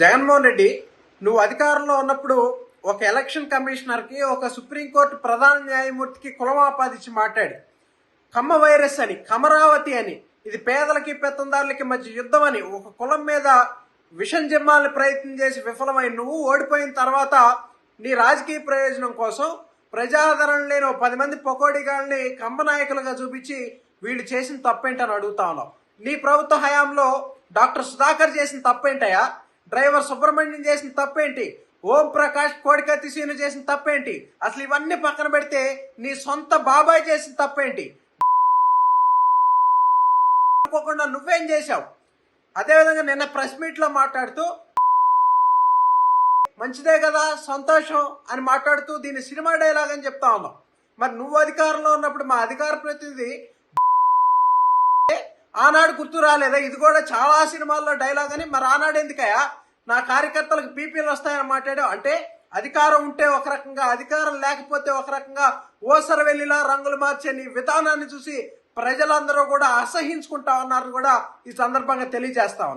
జగన్మోహన్ రెడ్డి నువ్వు అధికారంలో ఉన్నప్పుడు ఒక ఎలక్షన్ కమిషనర్కి ఒక సుప్రీంకోర్టు ప్రధాన న్యాయమూర్తికి కులం ఆపాదించి మాట్లాడి. కమ్మ వైరస్ అని కమరావతి అని ఇది పేదలకి పెత్తందారులకి మధ్య యుద్ధం అని ఒక కులం మీద విషం జిమ్మాలని ప్రయత్నం చేసి విఫలమై నువ్వు ఓడిపోయిన తర్వాత నీ రాజకీయ ప్రయోజనం కోసం ప్రజాదరణ లేని ఓ పది మంది పొకోడిగాళ్ళని కమ్మ నాయకులుగా చూపించి వీళ్ళు చేసిన తప్పేంటని అడుగుతా ఉన్నావు. నీ ప్రభుత్వ హయాంలో డాక్టర్ సుధాకర్ చేసిన తప్పేంటయా డ్రైవర్ సుబ్రహ్మణ్యం చేసిన తప్పేంటి? ఓం ప్రకాష్ కోడికత్తి సీను చేసిన తప్పేంటి? అసలు ఇవన్నీ పక్కన పెడితే నీ సొంత బాబాయ్ చేసిన తప్పేంటి? అనుకోకుండా నువ్వేం చేశావు? అదేవిధంగా నిన్న ప్రెస్ మీట్లో మాట్లాడుతూ మంచిదే కదా సంతోషం అని మాట్లాడుతూ దీన్ని సినిమా డైలాగ్ అని చెప్తా ఉన్నాం మరి నువ్వు అధికారంలో ఉన్నప్పుడు మా అధికార ప్రతినిధి ఆనాడు గుర్తు రాలేదా? ఇది కూడా చాలా సినిమాల్లో డైలాగ్ అని. మరి ఆనాడు ఎందుకయ్యా? నా కార్యకర్తలకు పీపీలు వస్తాయని మాట్లాడావు. అంటే అధికారం ఉంటే ఒక రకంగా అధికారం లేకపోతే ఒక రకంగా ఓసర వెళ్ళిలా రంగులు మార్చే నీ విధానాన్ని చూసి ప్రజలందరూ కూడా అసహించుకుంటా ఉన్నారని కూడా ఈ సందర్భంగా తెలియజేస్తా ఉన్నా.